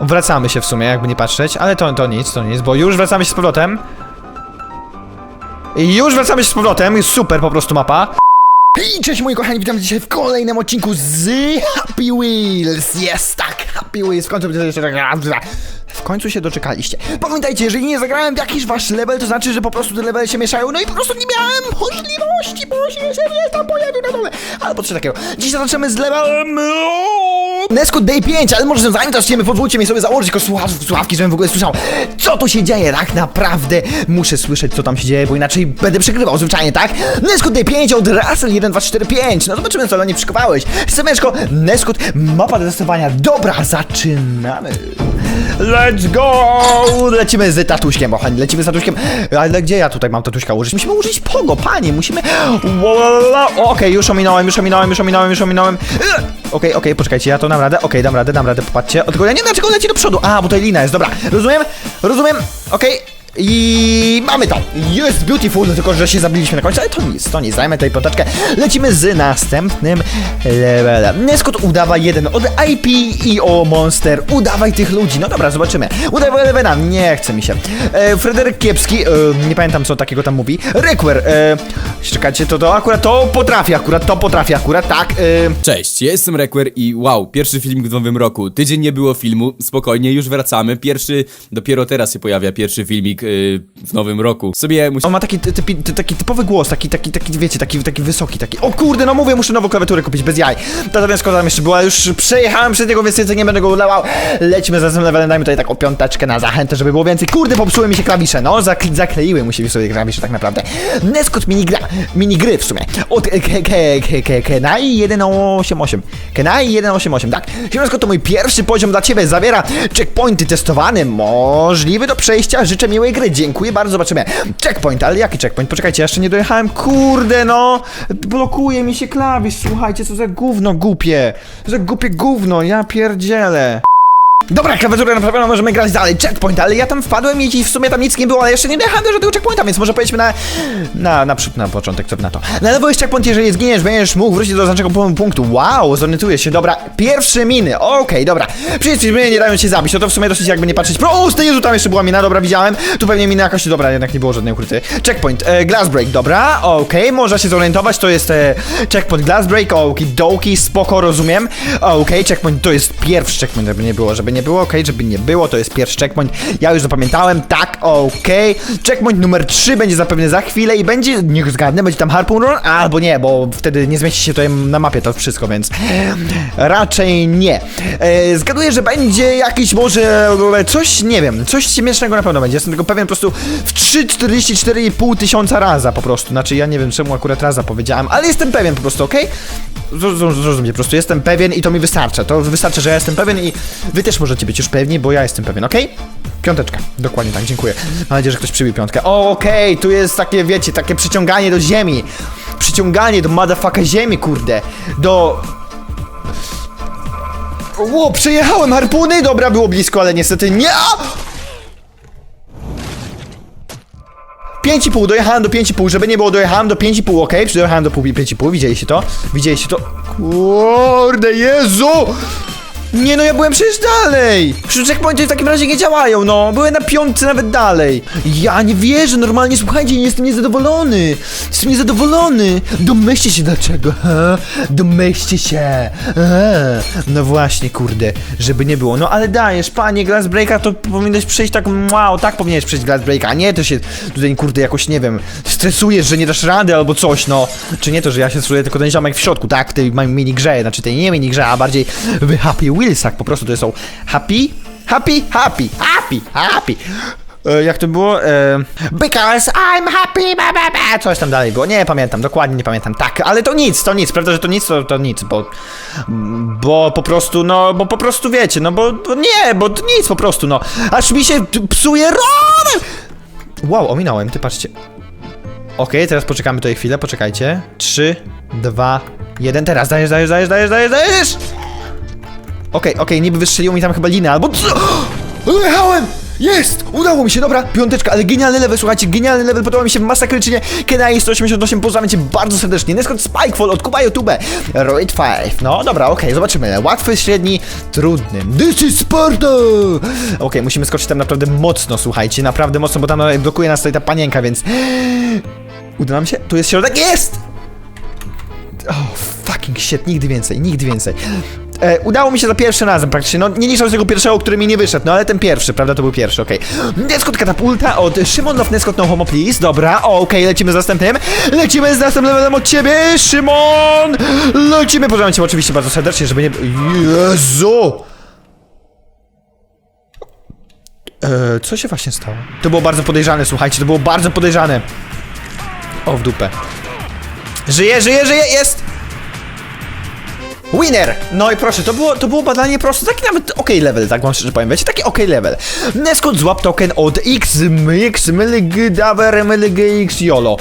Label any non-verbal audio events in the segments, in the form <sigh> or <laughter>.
Wracamy się w sumie, jakby nie patrzeć, ale to, to nic, to nic, bo już wracamy się z powrotem. I już wracamy się z powrotem, jest super po prostu mapa. Hej, cześć moi kochani, witam dzisiaj w kolejnym odcinku z Happy Wheels. Jest tak, Happy Wheels, w końcu w końcu się doczekaliście. Pamiętajcie, jeżeli nie zagrałem w jakiś wasz level, to znaczy, że po prostu te levele się mieszają, no i po prostu nie miałem możliwości, bo się nie tam pojawił na dole. Albo coś takiego. Dziś zaczniemy z levelem... Neskut Day 5, ale może zanim zaczniemy, pozwólcie mi sobie założyć tylko słuchaw, słuchawki, żebym w ogóle słyszał, co tu się dzieje, tak naprawdę muszę słyszeć, co tam się dzieje, bo inaczej będę przegrywał zwyczajnie, tak? Neskut Day 5 od Russell 1245, no zobaczymy, co nie przykowałeś. Semeczko, Neskut, mapa do testowania, dobra, zaczynamy. Let's go! Lecimy z tatuśkiem, kochani, lecimy z tatuśkiem. Ale gdzie ja tutaj mam tatuśka użyć? Musimy użyć pogo, panie, musimy... Okej, już ominąłem, już ominąłem, już ominąłem, już ominąłem. Okej, okej, poczekajcie, ja to dam radę, okej, dam radę, dam radę, popatrzcie. O, Tylko ja nie wiem, dlaczego leci do przodu. A, bo tutaj lina jest, dobra, rozumiem, rozumiem, okej. I mamy to. Jest beautiful, tylko że się zabiliśmy na końcu, ale to nic, to nic, zajmę tej poteczkę. Lecimy z następnym levelem. Neskot udawa jeden od IP i o Monster. Udawaj tych ludzi. No dobra, zobaczymy. Udawaj Levena, nie chce mi się. E, Kiepski, e, nie pamiętam co takiego tam mówi. Requer, e, czekajcie, to, to akurat to potrafi, akurat to potrafi, akurat tak. E, Cześć, ja jestem Requer i wow, pierwszy filmik w nowym roku. Tydzień nie było filmu, spokojnie, już wracamy. Pierwszy, dopiero teraz się pojawia pierwszy filmik yy, w nowym roku. Sobie musi... On ma taki, ty, typi- ty, taki typowy głos, taki, taki, taki, wiecie, taki, taki wysoki, taki. O kurde, no mówię, muszę nową klawiaturę kupić, bez jaj. Ta zamiast tam jeszcze była, już przejechałem przez niego, więc więcej nie będę go udawał. Lecimy za tym levelem, dajmy tutaj taką piąteczkę na zachętę, żeby było więcej. Kurde, popsuły mi się klawisze, no, zakle- zakleiły mu się sobie klawisze tak naprawdę. Neskot minigra, minigry w sumie. Od ke, ke, ke, ke, Kenai 188. Kenai 188, tak. Neskot to mój pierwszy poziom dla ciebie, zawiera checkpointy testowane, możliwy do przejścia, życzę miłej gry, dziękuję bardzo, zobaczymy. Checkpoint, ale jaki checkpoint? Poczekajcie, jeszcze nie dojechałem, kurde no, blokuje mi się klawisz, słuchajcie, co za gówno głupie, co za głupie gówno, ja pierdzielę. Dobra, klawiaturę naprawiono, możemy grać dalej. Checkpoint, ale ja tam wpadłem i w sumie tam nic nie było, ale jeszcze nie dojechałem do żadnego checkpointa, więc może pojedźmy na... Na, naprzód, na początek, co na to. Na lewo jest checkpoint, jeżeli zginiesz, będziesz mógł wrócić do zaznacznego pu- punktu. Wow, zorientuję się, dobra. Pierwsze miny, okej, dobra. Wszystkie miny nie dają się zabić, no to w sumie dosyć jakby nie patrzeć. Proste, Jezu, tam jeszcze była mina, dobra, widziałem. Tu pewnie mina jakaś, dobra, jednak nie było żadnej ukryty. Checkpoint, e, glass break, dobra, okej, można się zorientować, to jest e, checkpoint glass break, okidoki, spoko, rozumiem. Okej, checkpoint to jest pierwszy checkpoint, żeby nie było, żeby nie było, okej, żeby nie było, to jest pierwszy checkpoint. Ja już zapamiętałem, tak, okej. Checkpoint numer 3 będzie zapewne za chwilę i będzie, niech zgadnę, będzie tam Harpoon Run, albo nie, bo wtedy nie zmieści się tutaj na mapie to wszystko, więc raczej nie. E, zgaduję, że będzie jakiś może coś, nie wiem, coś śmiesznego na pewno będzie. Jestem tylko pewien po prostu w 3,44,5 tysiąca raza po prostu. Znaczy ja nie wiem czemu akurat raza powiedziałem, ale jestem pewien po prostu? Okay? Zrozumcie, po prostu jestem pewien i to mi wystarcza. To wystarczy, że ja jestem pewien i wy też możecie być już pewni, bo ja jestem pewien, okej? Piąteczka, dokładnie tak, dziękuję. Mam nadzieję, że ktoś przybił piątkę. Okej, tu jest takie, wiecie, takie przyciąganie do ziemi. Przyciąganie do motherfucka ziemi, kurde. Do... Ło, przejechałem harpuny! Dobra, było blisko, ale niestety nie! 5,5, dojechałem do 5,5, żeby nie było, dojechałem do 5,5, ok? Dojechałem do pół- 5,5, widzieliście to? Widzieliście to? Kurde, Jezu! Nie no, ja byłem przecież dalej! Przecież checkpointy w takim razie nie działają, no! Byłem na piątce nawet dalej! Ja nie wierzę, normalnie, słuchajcie, jestem niezadowolony! Jestem niezadowolony! Domyślcie się dlaczego, ha? Domyślcie się! No właśnie, kurde, żeby nie było. No ale dajesz, panie, Glass to powinieneś przejść tak, wow, tak powinieneś przejść Glass a nie to się tutaj, kurde, jakoś, nie wiem, stresujesz, że nie dasz rady albo coś, no. Czy nie to, że ja się stresuję, tylko ten ziomek w środku, tak, w tej mini minigrze, znaczy tej nie minigrze, a bardziej w Happy Wheelsach, po prostu to są happy, happy, happy, happy, happy. E, jak to było? E, because I'm happy, ba, ba, ba. Coś tam dalej było. Nie pamiętam, dokładnie nie pamiętam. Tak, ale to nic, to nic. Prawda, że to nic, to, to nic, bo. Bo po prostu, no, bo po prostu wiecie, no bo, bo nie, bo to nic po prostu, no. Aż mi się psuje rower! Wow, ominąłem, ty patrzcie. Okej, teraz poczekamy tutaj chwilę, poczekajcie. 3, 2, 1, teraz dajesz, dajesz, dajesz, dajesz, dajesz, dajesz! Okej, okej, niby wystrzeliło mi tam chyba linę, albo co? <gasps> Jechałem! Jest! Udało mi się, dobra, piąteczka, ale genialny level, słuchajcie, genialny level, podoba mi się masakrycznie. Kenai 188, pozdrawiam cię bardzo serdecznie. Neskot Spikefall od YouTube. Roid 5. No dobra, okej, zobaczymy. Łatwy, średni, trudny. This is Sparta! Okej, musimy skoczyć tam naprawdę mocno, słuchajcie, naprawdę mocno, bo tam e, blokuje nas tutaj ta panienka, więc... <gasps> Uda nam się? Tu jest środek, jest! Oh, fucking shit, nigdy więcej, nigdy więcej. E, udało mi się za pierwszym razem praktycznie, no nie licząc tego pierwszego, który mi nie wyszedł, no ale ten pierwszy, prawda, to był pierwszy, okej. Neskot katapulta od Szymon Love Neskot No Homo Please, dobra, okej, lecimy z następnym, lecimy z następnym levelem od ciebie, Szymon! Lecimy, pozdrawiam cię oczywiście bardzo serdecznie, żeby nie... Jezu! E, co się właśnie stało? To było bardzo podejrzane, słuchajcie, to było bardzo podejrzane. O, w dupę. Żyje, żyje, żyje, jest! Winner! No i proszę, to było, to było badanie proste, taki nawet ok level, tak wam szczerze powiem, wiecie, taki ok level. Neskot złap token od X, X, Mylig, Daber, Mylig, X, YOLO.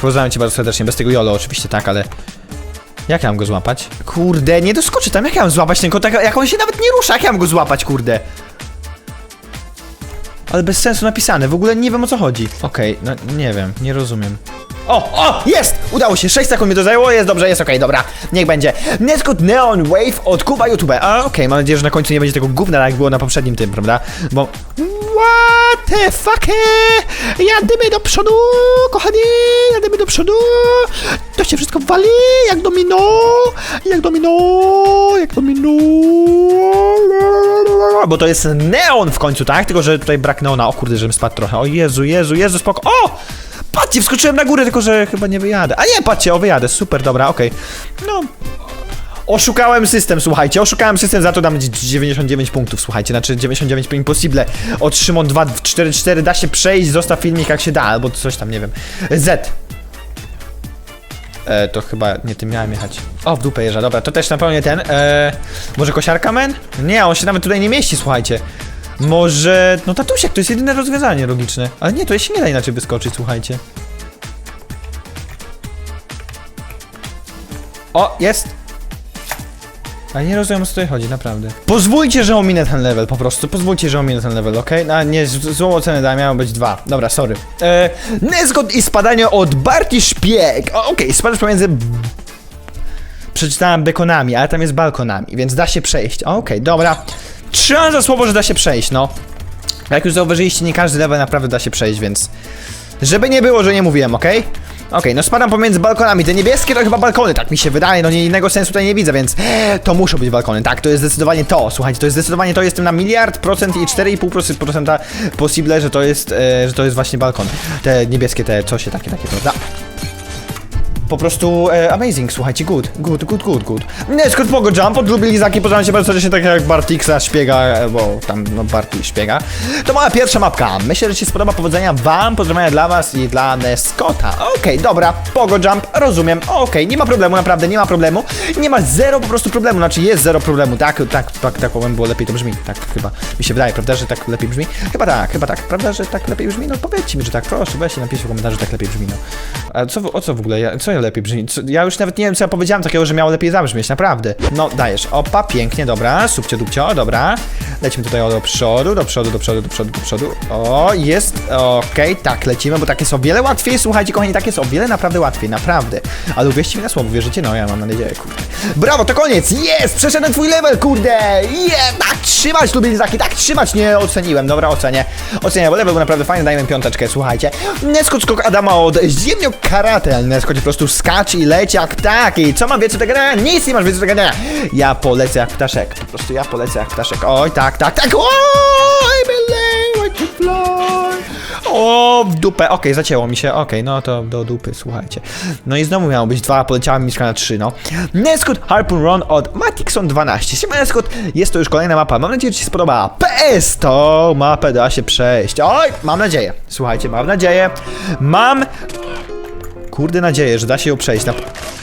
Pozdrawiam cię bardzo serdecznie, bez tego YOLO oczywiście, tak, ale... Jak ja mam go złapać? Kurde, nie doskoczy tam, jak ja mam złapać ten kotek, jak on się nawet nie rusza, jak ja mam go złapać, kurde? Ale bez sensu napisane, w ogóle nie wiem o co chodzi. Okej, no nie wiem, nie rozumiem. O, o, jest! Udało się, 6 sekund mi to zajęło, jest dobrze, jest okej, dobra, niech będzie. Neskot Neon Wave od Kuba YouTube. A, okej, mam nadzieję, że na końcu nie będzie tego gówna, jak było na poprzednim tym, prawda? Bo... What the fuck? Jadymy do przodu, kochani, jadymy do przodu. To się wszystko wali, jak domino, jak domino, jak domino. Bo to jest neon w końcu, tak? Tylko, że tutaj brak neona. O kurde, żebym spadł trochę. O Jezu, Jezu, Jezu, spoko. O! Patrzcie, wskoczyłem na górę, tylko że chyba nie wyjadę. A nie, patrzcie, o wyjadę, super, dobra, okej. No. Oszukałem system, słuchajcie, oszukałem system, za to dam 99 punktów, słuchajcie, znaczy 99 impossible. Od Szymon 2, 4, 4, da się przejść, zostaw filmik jak się da, albo coś tam, nie wiem. Z. E, to chyba nie tym miałem jechać. O, w dupę jeżdża, dobra, to też na pewno nie ten. E, może kosiarka men? Nie, on się nawet tutaj nie mieści, słuchajcie. Może. No tatusiek, to jest jedyne rozwiązanie logiczne. Ale nie, to się nie da inaczej wyskoczyć, słuchajcie. O, jest! A nie rozumiem o co tutaj chodzi, naprawdę. Pozwólcie, że ominę ten level, po prostu. Pozwólcie, że ominę ten level, ok? A nie, złą ocenę dałem, miało być dwa. Dobra, sorry. E, nezgod i spadanie od Barti Szpieg. Okej, spadasz pomiędzy przeczytałem bekonami, ale tam jest balkonami, więc da się przejść. Okej, dobra. Trzymam za słowo, że da się przejść, no. Jak już zauważyliście, nie każdy level naprawdę da się przejść, więc... Żeby nie było, że nie mówiłem, okej? Okej, no spadam pomiędzy balkonami. Te niebieskie to chyba balkony, tak mi się wydaje, no nie innego sensu tutaj nie widzę, więc to muszą być balkony. Tak, to jest zdecydowanie to. Słuchajcie, to jest zdecydowanie to, jestem na miliard procent i 4,5% possible, że to jest, e, że to jest właśnie balkon. Te niebieskie, te cosie takie, takie, prawda? Po prostu e, amazing, słuchajcie, good, good, good, good, good. Nie, skąd pogo jump, od lizaki, pozdrawiam się bardzo serdecznie, tak jak Bartixa szpiega, e, bo tam, no, Barti szpiega. To moja pierwsza mapka, myślę, że się spodoba, powodzenia wam, pozdrowienia dla was i dla Neskota. Okej, dobra, pogo jump, rozumiem, okej, nie ma problemu, naprawdę, nie ma problemu. Nie ma zero po prostu problemu, znaczy jest zero problemu, tak, tak, tak, tak, powiem, było lepiej to brzmi, tak chyba, mi się wydaje, prawda, że tak lepiej brzmi? Chyba tak, chyba tak, prawda, że tak lepiej brzmi? No powiedzcie mi, że tak, proszę, weźcie, napiszcie w komentarzu, że tak lepiej brzmi, no. A co, o co w ogóle, ja, co ja lepiej brzmi? Co, ja już nawet nie wiem, co ja powiedziałem takiego, że miało lepiej zabrzmieć, naprawdę. No, dajesz, opa, pięknie, dobra, subcio, dupcio, dobra. Lecimy tutaj o, do przodu, do przodu, do przodu, do przodu, do przodu. O, jest, okej, tak, lecimy, bo tak jest o wiele łatwiej, słuchajcie, kochani, tak jest o wiele naprawdę łatwiej, naprawdę. Ale uwierzcie mi na słowo, wierzycie? No, ja mam nadzieję, kurde. Brawo, to koniec, jest, przeszedłem twój level, kurde, jest, tak trzymać, lubię zaki, tak trzymać, nie oceniłem, dobra, ocenię. Ocenię, bo level był naprawdę fajny, dajmy piąteczkę, słuchajcie. Neskot skok Adama od ziemnio karate, po prostu skacz i leć jak ptak i co mam więcej do gadania? Nic nie masz więcej do gadania. Ja polecę jak ptaszek, po prostu ja polecę jak ptaszek, oj, tak, tak, tak, oj, believe I can fly. O, w dupę, okej, zacięło mi się, okej, no to do dupy, słuchajcie. No i znowu miało być dwa, poleciałem miszka na trzy, no. Neskot Harpoon Run od Matixon 12. Siema Neskot, jest to już kolejna mapa, mam nadzieję, że Ci się spodoba. PS, to mapę da się przejść. Oj, mam nadzieję, słuchajcie, mam nadzieję, mam kurde nadzieję, że da się ją przejść. Na...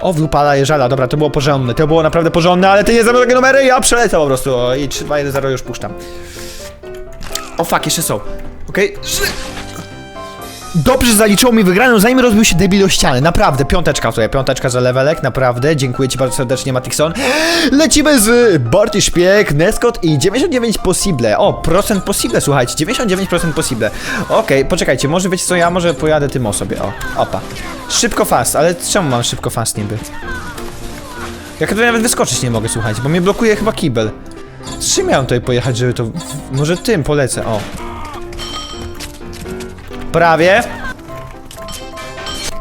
O, wlupala jeżala, dobra, to było porządne, to było naprawdę porządne, ale ty nie znam takie numery, ja przelecę po prostu. O, I 3, 2, 1, 0 już puszczam. O fuck, jeszcze są. Okej. Dobrze zaliczyło mi wygraną, zanim rozbił się debil o ścianę. Naprawdę, piąteczka tutaj, piąteczka za levelek, naprawdę. Dziękuję ci bardzo serdecznie, Matixon. Lecimy z Barty Szpieg, Neskot i 99 possible. O, procent possible, słuchajcie, 99% possible. Okej, poczekajcie, może wiecie co, ja może pojadę tym o sobie, o, opa. Szybko fast, ale czemu mam szybko fast niby? Jak tutaj nawet wyskoczyć nie mogę, słuchajcie, bo mnie blokuje chyba kibel. Z czym miałem tutaj pojechać, żeby to... Może tym polecę, o. Prawie.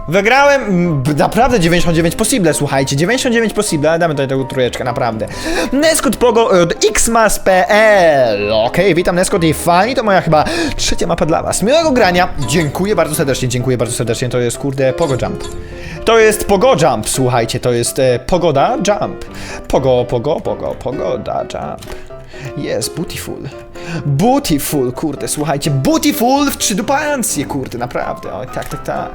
Wygrałem naprawdę 99 possible, słuchajcie, 99 possible, damy tutaj tą trójeczkę, naprawdę. Neskot Pogo od xmas.pl Okej, witam Neskot i fajnie, to moja chyba trzecia mapa dla was. Miłego grania, dziękuję bardzo serdecznie, dziękuję bardzo serdecznie, to jest kurde Pogo Jump. To jest Pogo Jump, słuchajcie, to jest e, Pogoda Jump. Pogo, pogo, pogo, pogoda Jump. Jest, beautiful. Beautiful, kurde, słuchajcie, beautiful w trzy dupancje, kurde, naprawdę. O, tak, tak, tak.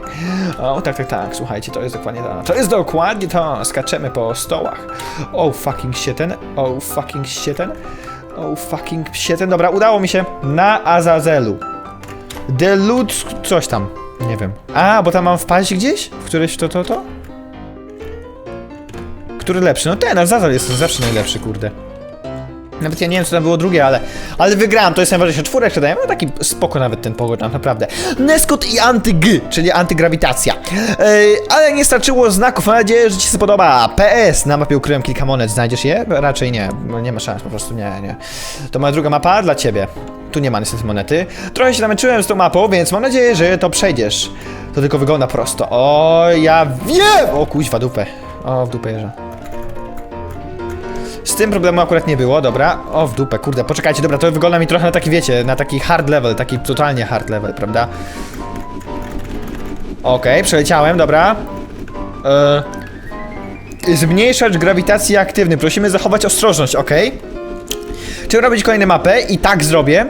O, tak, tak, tak, słuchajcie, to jest dokładnie to. To jest dokładnie to. Skaczemy po stołach. Oh, fucking shieten. Oh, fucking shieten. Oh, fucking shieten. Dobra, udało mi się. Na Azazelu. Delut... coś tam. Nie wiem. A, bo tam mam wpaść gdzieś? W któreś to, to, to? Który lepszy? No ten, Azazel jest zawsze najlepszy, kurde. Nawet ja nie wiem, co tam było drugie, ale, ale wygrałem, to jest najważniejsze. Czwórek daję, no taki spoko nawet ten pogoda, naprawdę. Neskot i anty-G, czyli antygrawitacja. Ej, ale nie starczyło znaków, mam nadzieję, że Ci się podoba. PS, na mapie ukryłem kilka monet, znajdziesz je? Raczej nie, no nie ma szans, po prostu nie, nie. To moja druga mapa dla Ciebie. Tu nie ma niestety monety. Trochę się namęczyłem z tą mapą, więc mam nadzieję, że to przejdziesz. To tylko wygląda prosto. O, ja wiem! O, kuźwa, dupę. O, w dupę jeża. Z tym problemu akurat nie było, dobra. O, w dupę, kurde, poczekajcie, dobra, to wygląda mi trochę na taki, wiecie, na taki hard level, taki totalnie hard level, prawda? Okej, przeleciałem, dobra. Yy, zmniejszacz grawitacji aktywny, prosimy zachować ostrożność, okej? Chcę robić kolejne mapy i tak zrobię.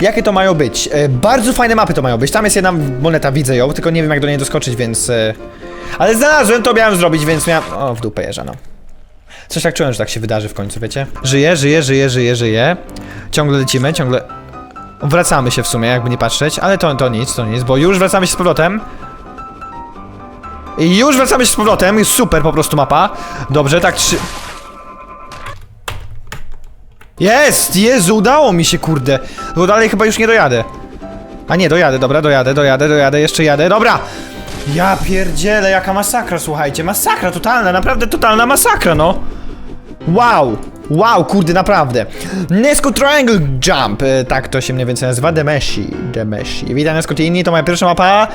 Jakie to mają być? E, bardzo fajne mapy to mają być. Tam jest jedna moneta, widzę ją, tylko nie wiem jak do niej doskoczyć, więc... E... Ale znalazłem, to miałem zrobić, więc miałem... O, w dupę jeża, no. Coś tak czułem, że tak się wydarzy w końcu, wiecie? Żyję, żyję, żyję, żyję, żyję. Ciągle lecimy, ciągle... Wracamy się w sumie, jakby nie patrzeć, ale to, to nic, to nic, bo już wracamy się z powrotem. I już wracamy się z powrotem, jest super po prostu mapa. Dobrze, tak trzy... Jest! Jezu, udało mi się, kurde. Bo dalej chyba już nie dojadę. A nie, dojadę, dobra, dojadę, dojadę, dojadę, jeszcze jadę, dobra! Ja pierdzielę, jaka masakra, słuchajcie, masakra totalna, naprawdę totalna masakra, no! Wow! Wow, kurde, naprawdę. Nesco Triangle Jump, e, tak to się mniej więcej nazywa, Demeshi, Demeshi. Witam, Nesco, inni, to moja pierwsza mapa,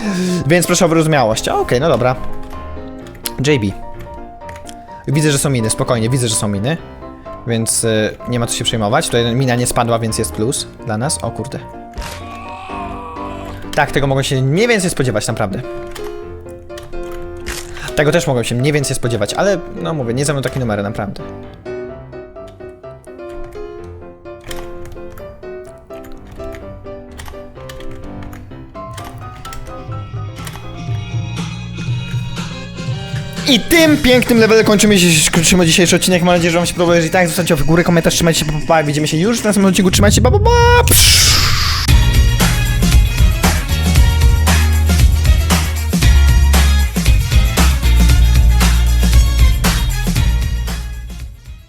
więc proszę o wyrozumiałość. Okej, no dobra. JB. Widzę, że są miny, spokojnie, widzę, że są miny. Więc y, nie ma co się przejmować. Tutaj mina nie spadła, więc jest plus dla nas. O kurde. Tak, tego mogą się mniej więcej spodziewać, naprawdę. Tego też mogą się mniej więcej spodziewać, ale no mówię, nie ze mną takie numery, naprawdę. I tym pięknym levelem kończymy, się, kończymy dzisiejszy odcinek. Mam nadzieję, że Wam się podobał. Jeżeli tak, zostawcie w górę komentarz, trzymajcie się, pa, pa, pa. Widzimy się już w następnym odcinku. Trzymajcie się, pa, pa, pa.